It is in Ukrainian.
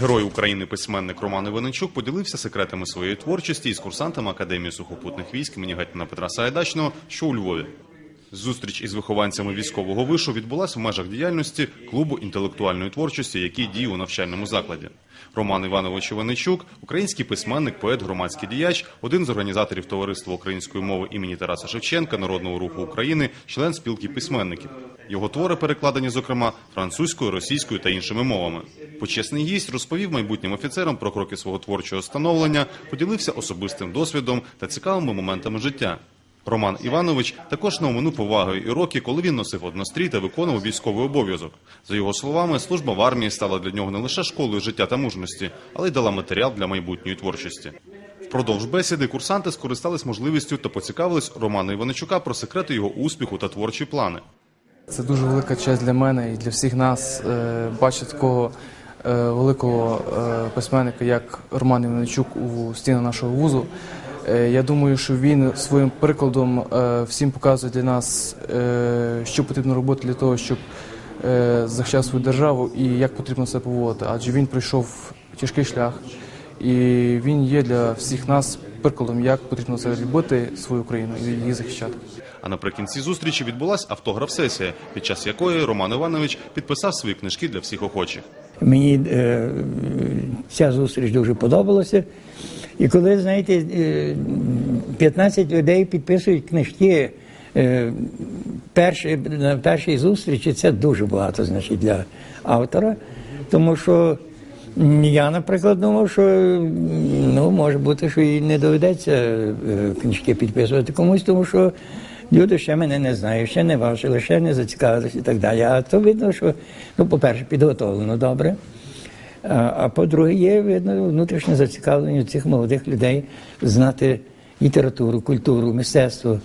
Герой України письменник Роман Іваничук поділився секретами своєї творчості із курсантами Академії сухопутних військ імені Гетьмана Петра Сайдачного, що у Львові. Зустріч із вихованцями військового вишу відбулася в межах діяльності клубу інтелектуальної творчості, який діє у навчальному закладі. Роман Іванович Іваничук, український письменник, поет, громадський діяч, один з організаторів товариства української мови імені Тараса Шевченка, Народного руху України, член спілки письменників. Його твори перекладені, зокрема, французькою, російською та іншими мовами. Почесний гість розповів майбутнім офіцерам про кроки свого творчого становлення, поділився особистим досвідом та цікавими моментами життя. Роман Іванович також не оминув повагою і роки, коли він носив однострій та виконував військовий обов'язок. За його словами, служба в армії стала для нього не лише школою життя та мужності, але й дала матеріал для майбутньої творчості. Впродовж бесіди курсанти скористались можливістю та поцікавились Романа Іваничука про секрети його успіху та творчі плани. Це дуже велика честь для мене і для всіх нас е, бачити такого е, великого е, письменника, як Роман Іваничук у стінах нашого вузу. Е, Я думаю, що він своїм прикладом е, всім показує для нас, е, що потрібно робити для того, щоб захищати свою державу і як потрібно себе поводити. Адже він пройшов тяжкий шлях, і він є для всіх нас прикладом, як потрібно це любити свою країну і її захищати. А наприкінці зустрічі відбулася автограф-сесія, під час якої Роман Іванович підписав свої книжки для всіх охочих. Мені е, ця зустріч дуже подобалася. І коли, знаєте, е, 15 людей підписують книжки е, перші, на першій зустрічі, це дуже багато значить, для автора. Тому що я, наприклад, думав, що ну, може бути, що і не доведеться е, книжки підписувати комусь, тому що люди ще мене не знають, ще не бачили, ще не зацікавилися і так далі. А то видно, що, ну, по-перше, підготовлено добре. А, по-друге, є видно внутрішнє зацікавлення цих молодих людей знати літературу, культуру, мистецтво.